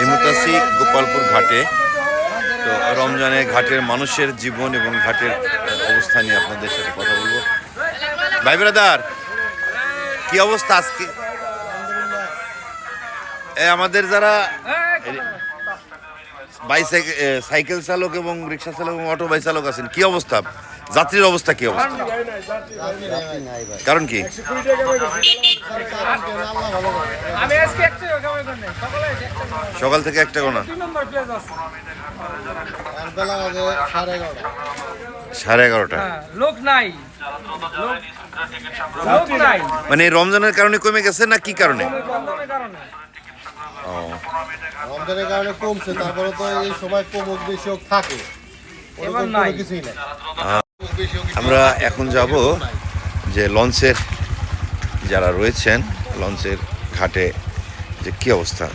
এই গোপালপুর ঘাটে। তো রমজানে ঘাটের মানুষের জীবন এবং ঘাটের অবস্থা নিয়ে আপনাদের সাথে কথা বলব। ভাই ব্রাদার, কি অবস্থা আজকে? আমাদের যারা বাইসাইকেল সাইকেল চালক এবং রিক্সা চালক এবং অটো বাই চালক আছেন, কি অবস্থা? যাত্রীর অবস্থা কি অবস্থা? কারণ কি। সকালে থেকে একটা গোনা। সাড়ে এগারোটা। হ্যাঁ, লোক নাই। মানে রমজানের কারণে কমে গেছে না কি কারণে? ও। রমজানের কারণে কমছে তারপরে তো এই সময় বেশি হোক থাকে। এবার নাই। কিছুই নাই। হোক আমরা এখন যাব যে লঞ্চের যারা রয়েছেন, লঞ্চের ঘাটে যে কি অবস্থা।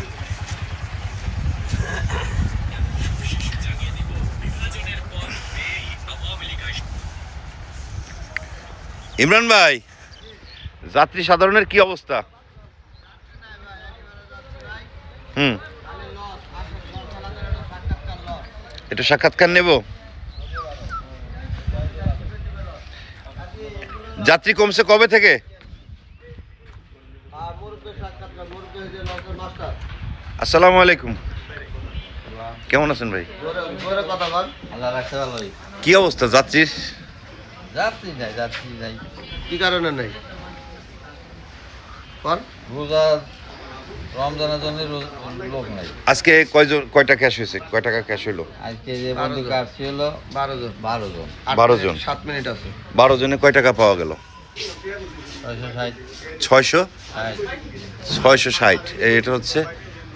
ইমরান ভাই, যাত্রী সাধারণের কি অবস্থা? হুম। এটা সাক্ষাৎকার নেব? যাত্রী কমছে কবে থেকে? আসসালামু আলাইকুম। কেমন আছেন ভাই? কথা বল। আল্লাহ রাখতে ভালোই। কি অবস্থা যাত্রীর? যাত্রী নাই যাত্রী নাই। কি কারণে নাই? রোজা রমজানের জন্য লোক নাই। আজকে কয়জন কয়টা ক্যাশ হয়েছে? কয় টাকা ক্যাশ হইল? আজকে যে বারো বন্ধু জন। হলো বারো জন। বারো জন। বারো জন। সাত মিনিট আছে। বারো জনে কয় টাকা পাওয়া গেল? ছয়শো ষাট। ছয়শো? ষাট। এটা হচ্ছে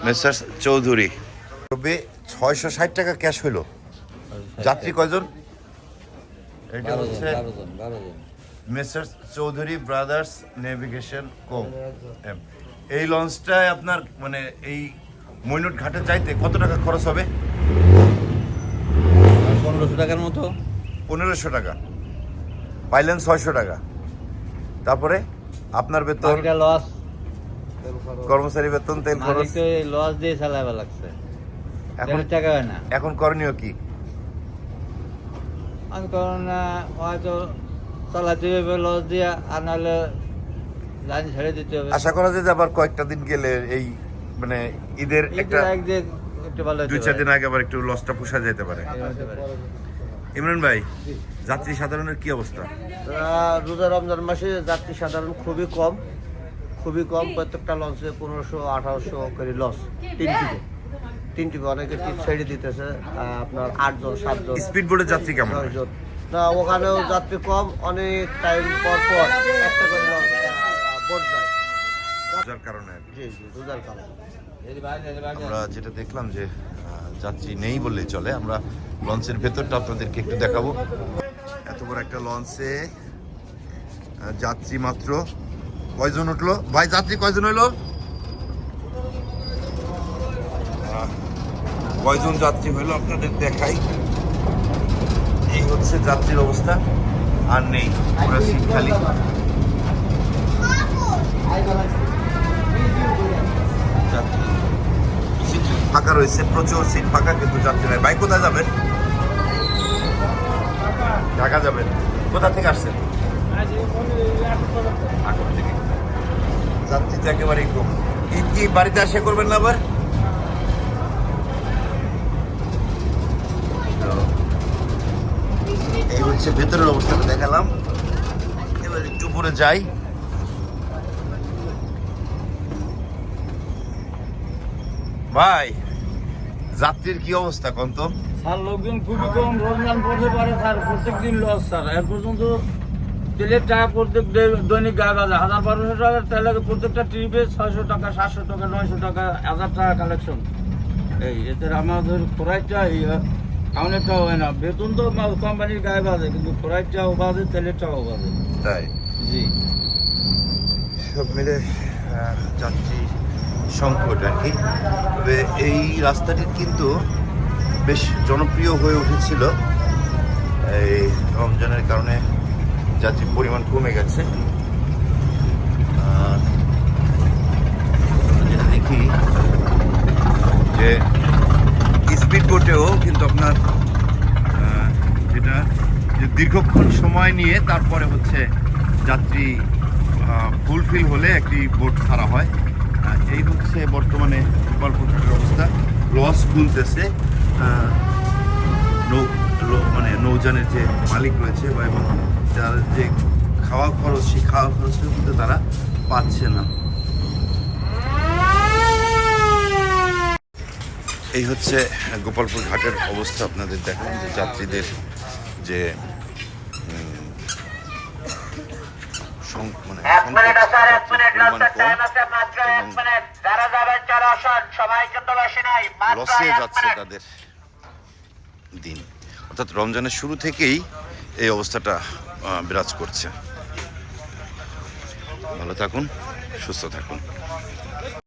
মেসার্স চৌধুরী। তবে ছয়শো ষাট টাকা ক্যাশ হইল? যাত্রী কয়জন? এটা হচ্ছে মেসার্স চৌধুরী ব্রাদার্স নেভিগেশন কোম এই লঞ্চটায় আপনার মানে এই মৈনট ঘাটে যাইতে কত টাকা খরচ হবে? পনেরোশো টাকার মতো। পনেরোশো টাকা। পাইলেন ছয়শো টাকা। তারপরে আপনার বেতন লস কর্মচারী বেতন তেল খরচ। লস দিয়ে চালাবে লাগছে। এখন টাকা হয় না। এখন করণীয় কি? আমি কারণ আহ, হয়তো চালাতে লস দিয়ে আর নাহলে লাইন ছেড়ে দিতে হবে। আশা করা যায় যে আবার কয়েকটা দিন গেলে এই মানে ঈদের একটা দুই চার দিন আগে আবার একটু লসটা পোষা যেতে পারে। ইমরান ভাই যাত্রী সাধারণের কি অবস্থা? রোজা রমজান মাসে যাত্রী সাধারণ খুবই কম খুবই কম। প্রত্যেকটা লঞ্চে পনেরোশো আঠারোশো করে লস তিন টিপে তিন টিপে অনেকে টিপ ছেড়ে দিতেছে আপনার আটজন সাতজন। স্পিড বোর্ডের যাত্রী কেমন? না ওখানেও যাত্রী কম অনেক টাইম পর পর একটা করে যার কারণে জি জি রোজার কারণে। এদিকে বাইরে, এদিকে বাইরে। আমরা যেটা দেখলাম যে যাত্রী নেই বললেই চলে আমরা লঞ্চের ভেতরটা আপনাদেরকে একটু দেখাবো। এত বড় একটা লঞ্চে যাত্রী মাত্র কয়জন উঠল? ভাই যাত্রী কয়জন হইল? কয়জন যাত্রী হইল আপনাদের দেখাই। এই হচ্ছে যাত্রীর অবস্থা আর নেই পুরো সিট খালি। সিট ফাঁকা রয়েছে, প্রচুর সিট ফাঁকা, কিন্তু যাত্রী নাই। বাইক কোথায় যাবেন? ঢাকা যাবেন। কোথা থেকে আসছেন? যাত্রী তো একেবারেই কম। ঈদ কি বাড়িতে আসে করবেন না আবার? এই হচ্ছে ভেতরের অবস্থাটা দেখালাম। এবার একটু উপরে যাই। ভাই যাত্রীর কি অবস্থা কন্ত স্যার লোকজন খুবই কম রমজান পড়তে পারে স্যার প্রত্যেক দিন লস স্যার। এর পর্যন্ত তেলের টাকা প্রত্যেক দৈনিক গায়ে বাজে। হাজার বারোশো টাকার তেলের প্রত্যেকটা ট্রিপে ছয়শো টাকা সাতশো টাকা নয়শো টাকা হাজার টাকা কালেকশন এই এতে আমাদের খোরাইটা এই কাউনেরটাও হয় না। বেতন তো কোম্পানির গায়ে বাজে কিন্তু খোরাইটাও বাজে তেলেরটাও বাজে। তাই? জি। সব মিলে যাত্রী সংকট আর কি। তবে এই রাস্তাটি কিন্তু বেশ জনপ্রিয় হয়ে উঠেছিল। এই রমজানের কারণে যাত্রীর পরিমাণ কমে গেছে। যেটা দেখি যে স্পিড বোটেও কিন্তু আপনার যেটা যে দীর্ঘক্ষণ সময় নিয়ে তারপরে হচ্ছে যাত্রী ফুলফিল হলে একটি বোট ছাড়া হয়। এই হচ্ছে বর্তমানে গোপালপুরের অবস্থা। লস খুলতেছে নৌ মানে নৌযানের যে মালিক রয়েছে বা এবং যার যে খাওয়া খরচ, সেই খাওয়া খরচটা কিন্তু তারা পাচ্ছে না। এই হচ্ছে গোপালপুর ঘাটের অবস্থা, আপনাদের দেখেন যে যাত্রীদের যে উম, সং- মানে এক মিনিট স্যার এক সংখ্যা মিনিট পরিমাণ লঞ্চের কম টাইম আছে মাত্র এক এবং মিনিট যারা যাবেন চলে আসুন সময় কিন্তু বেশি নাই লসে যাচ্ছে তাদের দিন। অর্থাৎ রমজানের শুরু থেকেই এই অবস্থাটা বিরাজ করছে। ভালো থাকুন সুস্থ থাকুন।